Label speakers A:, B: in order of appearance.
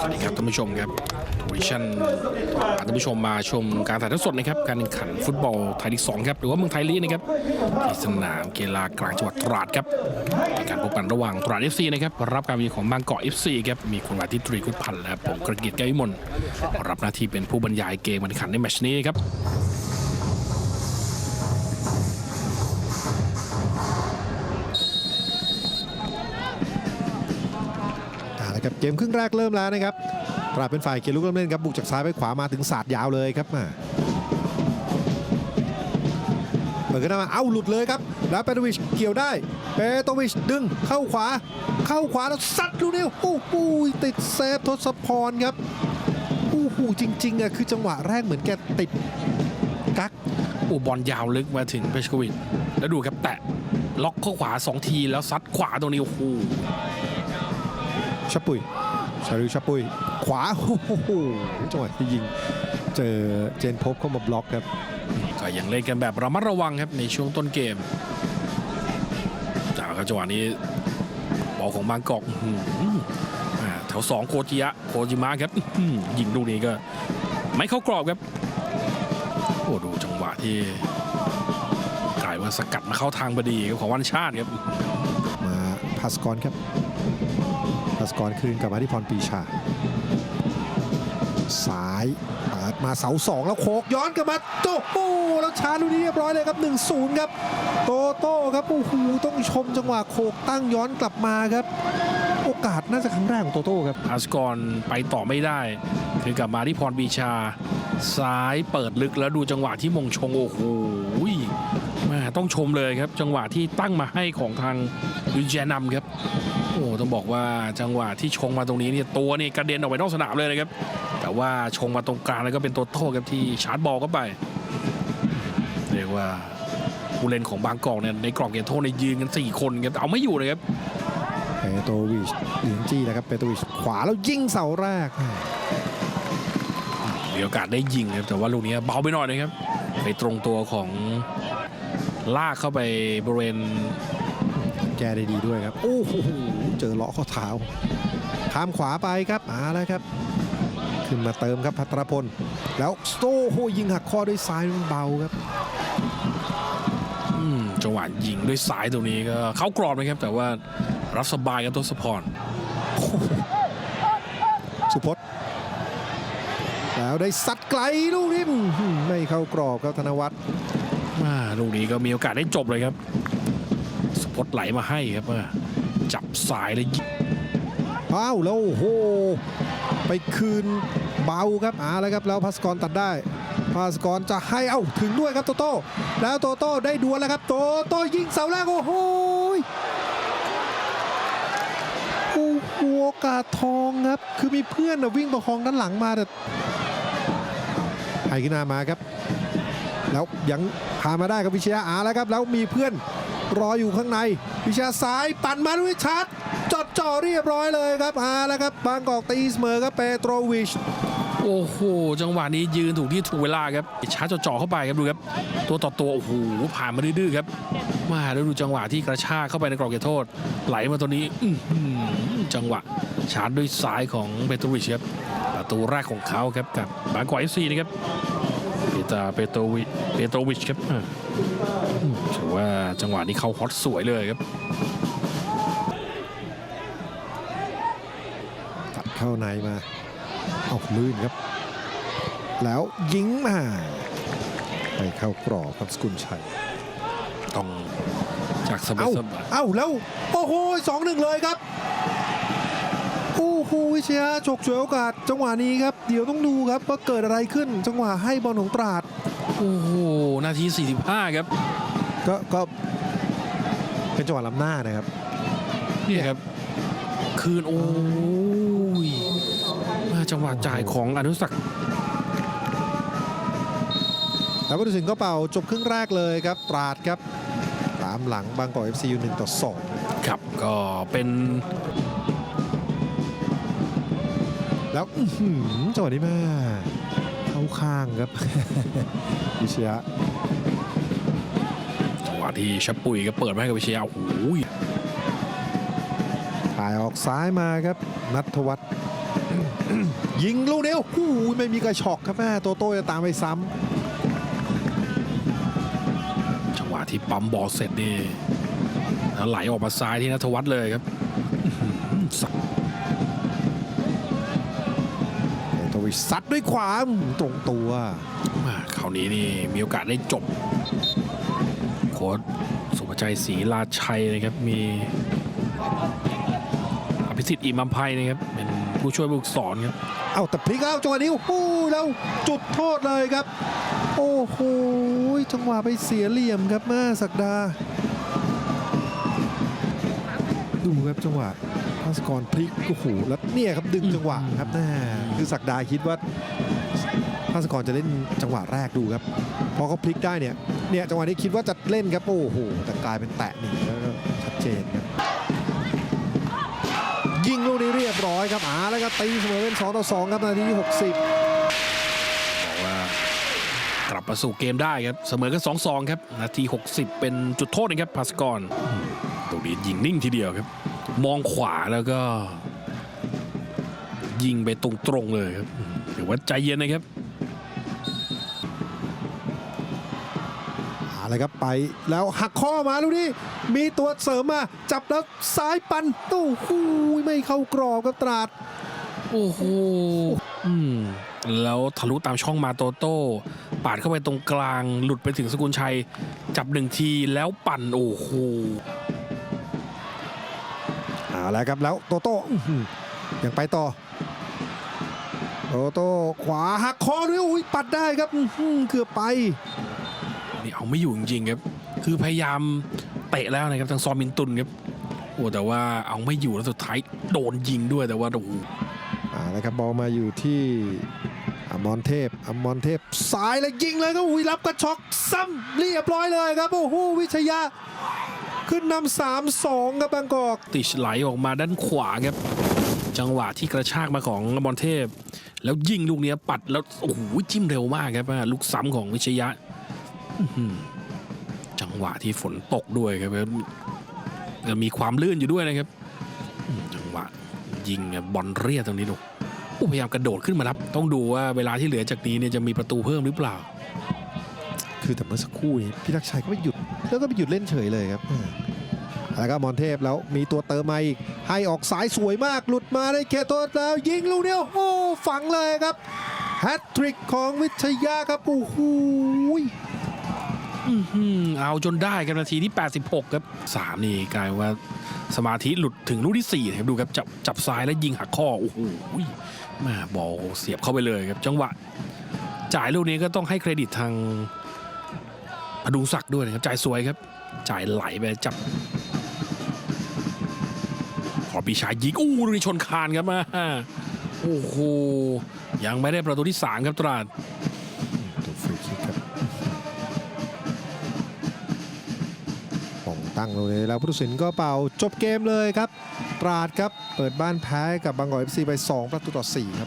A: สวัสดีครับท่านผู้ชมครับทวิชั่นท่านผู้ชมมาชมการถ่ายทอดสดนะครับ การแข่งขันฟุตบอลไทยลีกสองครับ หรือว่าเมืองไทยลีกนะครับที่สนามกีฬากลางจังหวัดตราดครับในการพบกันระหว่างตราด FC นะครับ รับการมีของบางกอก FC ครับ มีคุณวาทิตรีคุดพันธ์และผมกระกิจแก้ววิมลรับหน้าที่เป็นผู้บรรยายเกมการแข่งขันในแมตช์นี้ครับ
B: มครึ่งแรกเริ่มแล้วนะครับตราดเป็นฝ่ายเกมลุกเริ่มเล่นครับบุกจากซ้ายไปขวามาถึงศาสตร์ยาวเลยครับมาเปิดขึ้นมา เอ้า หลุดเลยครับ แล้วเปโตวิชเกี่ยวได้ เปโตวิชดึงเข้าขวา เข้าขวาแล้วซัดลูกนี้โอ้โหติดเซฟทศพรครับ โอ้โหจริงๆอะคือจังหวะแรกเหมือนแกติดกัก
A: อ้บอลยาวลึกมาถึงเพชรโควิดแล้วดูครับแตะล็อกข้าขวาสองทีแล้วซัดขวาตรงนี้โอ้โห
B: ชับปุยชาริวชับปุย ขวาโอ้โหจังหวะที่ยิงเจอเจนพบเข้ามาบล็อกครับ
A: ก็ยังเล่นกันแบบระมัดระวังครับในช่วงต้นเกมจากจังหวะนี้บอลของบางกอกอื้อหืออ่าแถวสองโคจิยะโคจิมะครับอื้อหือยิงลูกนี้ก็ ไม่เข้ากรอบครับโอ้ดูจังหวะที่กลายว่าสกัดมาเข้าทางพอดีครับของวันชาติครับ
B: มาพาสกรครับพา สกรคืนกลับมาที่พรปีชาซ้ายเปิดมาเสาสองแล้วโคกย้อนกลับมาโต้โหแล้วชาลูกนี้เรียบร้อยเลยครับ1-0ครับโตโต้ครับโอ้โหต้องชมจังหวะโคกตั้งย้อนกลับมาครับ โอกาสน่าจะครั้งแรกของโตโต้ครับ
A: อาสกรไปต่อไม่ได้ คือกลับมาที่พรบีชา ซ้ายเปิดลึกแล้วดูจังหวะที่มงชงโอ้โหแม่ต้องชมเลยครับ จังหวะที่ตั้งมาให้ของทางวินแจนำครับ โอ้ต้องบอกว่าจังหวะที่ชงมาตรงนี้เนี่ยตัวนี่กระเด็นออกไปนอกสนามเลยนะครับ แต่ว่าชงมาตรงกลางแล้วก็เป็นตัวโต้ครับที่ชาร์จบอลเข้าไป เรียกว่าผู้เล่นของบางกอกเนี่ยในกรอบเกมโทษในยยืนกันสี่คนครับแต่เอาไม่อยู่เลยครับ
B: เปโตวิชเหลียงจี้นะครับเปโตวิชขวาแล้วยิงเสาแรก
A: มีโอกาสได้ยิงครับแต่ว่าลูกนี้เบาไปหน่อยนะครับ ไปตรงตัวของลากเข้าไปบริเวณ
B: แกได้ดีด้วยครับ โอ้โหเจอเลาะข้อเท้าข้ามขวาไปครับมาแล้วครับ ขึ้นมาเติมครับพัทรพล แล้วสโตโหยิงหักข้อด้วยซ้ายมันเบาครับ
A: อืมจังหวะยิงด้วยสายตรงนี้ก็เข้ากรอบนะครับ แต่ว่ารับสบายครับทศพร
B: สุพจน์แล้วได้สัดไกลลูกนี้อื้อหือไม่เข้ากรอบครับธนวัฒน์
A: มาลูกนี้ก็มีโอกาสได้จบเลยครับ สปอตไหลมาให้ครับจับสายเลยยิง
B: อ้าวแล้วโอ้โห ไปคืนเบาครับอ่าแล้วครับแล้วพัสกรตัดได้พัสกรจะให้เอ้าถึงด้วยครับโตโต้แล้วโตโต้ได้ดวลแล้วครับโตโต้ยิงเสาแรกโอ้โหโอ้โหโอกาสทองครับ คือมีเพื่อนนะวิ่งประคองด้านหลังมาแต่ไห้ขึ้นามาครับ แล้วยังพามาได้ครับวิเชียอาแล้วครับ แล้วมีเพื่อน รออยู่ข้างใน วิชียซ้ายปั่นมาด้วยชาร์จอดจ่อเรียบร้อยเลยครับอาแล้วครับบางกอกตีเสมอครับเปโตรวิช
A: โอ้โห จังหวะนี้ยืนถูกที่ถูกเวลาครับชาร์จจ่อเข้าไปครับดูครับ ตัวต่อตัว โอ้โห ผ่านมาดื้อครับมาแล้วดูจังหวะที่กระชากเข้าไปในกรอบเขตโทษ ไหลมาตัวนี้อจังหวะชาร์จด้วยซ้ายของเปโตรวิชครับประตูแรกของเขาครับกับบางกอกเอฟซีนะครับเปตาเปโตรวิเปโตรวิชครับ ถือว่าจังหวะนี้เขาฮอตสวยเลยครับ
B: ตัดเข้าในมาเอาลื่นครับ แล้วยิงมาไปเข้ากรอบครับสกุลชัย
A: ต้องจากสบา
B: เอ้าย
A: ๆ
B: เอ้าแล้วโอ้โหสองหนึ่งเลยครับโอ้โหวิเชียฉกฉวยโอกาส จังหวะนี้ครับ เดี๋ยวต้องดูครับว่าเกิดอะไรขึ้น จังหวะให้บอลของตราด
A: โอ้โห นาที 45 ครับ
B: ก็ก็เป็นจังหวะล้ำหน้านะครับ
A: เนี่ยครับ คืนโอ้ยมาจังหวะจ่ายของอนุสักดิ์
B: แล้วผู้ตัดสินก็เป่าจบครึ่งแรกเลยครับ ตราดครับ ตามหลังบางกอกเอฟซีอยู่หนึ่งต่อสอง
A: ครับก็เป็น
B: แล้วอื้อหือจังหวะนี้แม่เข้าข้างครับ วิเชีย
A: จังหวะที่ชับปุยก็เปิดมาให้กับวิเชียโอ้โห
B: ถ่ายออกซ้ายมาครับ นัทวัฒน์ยิงลูกนี้โอ้โหไม่มีกระชอกครับแม่โตโต้จะตามไปซ้
A: จังหวะที่ปั๊มบอลเสร็จนี่แล้วไหลออกมาซ้ายที่นัทวัฒน์เลยครับอื้อหือสับำ
B: โตวิชซัดด้วยขวาอืมตรงตัว
A: มาคราวนี้นี่มีโอกาสได้จบ โค้ชสุภชัยศรีราชัยนะครับมีอภิสิทธิ์อิมัมไพนะครับเป็นผู้ช่วยผู้สอนครับ
B: เอาแต่พลิกเอาจังหวะนี้โอ้โหแล้วจุดโทษเลยครับ โอ้โหจังหวะไปเสียเหลี่ยมครับแม่ศักดา ดูครับจังหวะภาสกรพลิกโอ้โหแล้วเนี่ยครับดึงจังหวะครับแน่คือศักดาคิดว่า ภาสกรจะเล่นจังหวะแรกดูครับ พอเขาพลิกได้เนี่ย เนี่ยจังหวะนี้คิดว่าจะเล่นครับ โอ้โห แต่กลายเป็นแตะหนีแล้วก็ชัดเจนครับ ยิงลูกนี้เรียบร้อยครับอาแล้วก็ตีเสมอเป็น2ต่อ2ครับนาทีที่60
A: บอกว่ากลับมาสู่เกมได้ครับเสมอกัน2 2ครับนาที 60 เป็นจุดโทษนะครับพาสกรตรงนี้ยิงนิ่งทีเดียวครับ มองขวาแล้วก็ ยิงไปตรงๆเลยครับถือว่าใจเย็นนะครับ
B: เอาละครับไปแล้วหักข้อมาลูกนี้มีตัวเสริมมาจับแล้วซ้ายปันโอ้โหไม่เข้ากรอบครับตราด
A: โอ้โหอืมแล้วทะลุตามช่องมาโตโต้ปาดเข้าไปตรงกลางหลุดไปถึงสกุลชัย จับหนึ่งทีแล้วปั่นโอ้โห
B: เอาละครับแล้วโตโต้อื้อหือยังไปต่อโตโต้ขวาหักคอด้วยอุ้ยปัดได้ครับอื้อหือเกือบไป
A: นี่เอาไม่อยู่จริงๆครับ คือพยายามเตะแล้วนะครับทางซอมมินตุนครับ โอ้แต่ว่าเอาไม่อยู่แล้วสุดท้ายโดนยิงด้วยแต่ว่าโอ้โห
B: เอาละครับบอลมาอยู่ที่อมรเทพอมรเทพซ้ายแล้วยิงเลยก็อุ้ยรับกระช็อกซ้ำเรียบร้อยเลยครับโอ้โหวิชยาขึ้นนำสามสองครับบางกอก
A: ติชไหลออกมาด้านขวาครับ จังหวะที่กระชากมาของอมรเทพ แล้วยิงลูกเนี้ยปัดแล้วโอ้โหจิ้มเร็วมากครับลูกซ้ำของวิชยะอื้อหือ จังหวะที่ฝนตกด้วยครับแล้วมีความลื่นอยู่ด้วยนะครับ จังหวะยิงบอลเรียตรงนี้ดูโอ้พยายามกระโดดขึ้นมารับ ต้องดูว่าเวลาที่เหลือจากนี้เนี่ยจะมีประตูเพิ่มหรือเปล่า
B: คือแต่เมื่อสักครู่พี่ทักชัยก็ไม่หยุด แล้วก็ไปหยุดเล่นเฉยเลยครับแล้วก็มอนเทพแล้วมีตัวเติมมาอีก ให้ออกสายสวยมากหลุดมาได้เขตโทษแล้ว ยิงลูกเดียวโอ้ฝังเลยครับแฮตทริกของวิทยาครับโอ้โห
A: เอาจนได้ครับนาทีที่ 86 ครับสามนี่กลายว่าสมาธิหลุดถึงลูกที่ 4 ครับดูครับจับจับซ้ายแล้วยิงหักข้อ โอ้โหแมาบอลเสียบเข้าไปเลยครับ จังหวะ จ่ายลูกนี้ก็ต้องให้เครดิตทางพดุงศักดิ์ด้วยนะครับ จ่ายสวยครับ จ่ายไหลไปจับขอปีชายยิงอู้ลูกนี้ชนคานครับมาโอ้โหยังไม่ได้ประตูที่ 3 ครับตราด
B: ตั้งลงเลยแล้วผู้ตัดสินก็เป่าจบเกมเลยครับ ตราดครับ เปิดบ้านแพ้กับบางกอกเอฟซีไป 2 ประตูต่อ4ครับ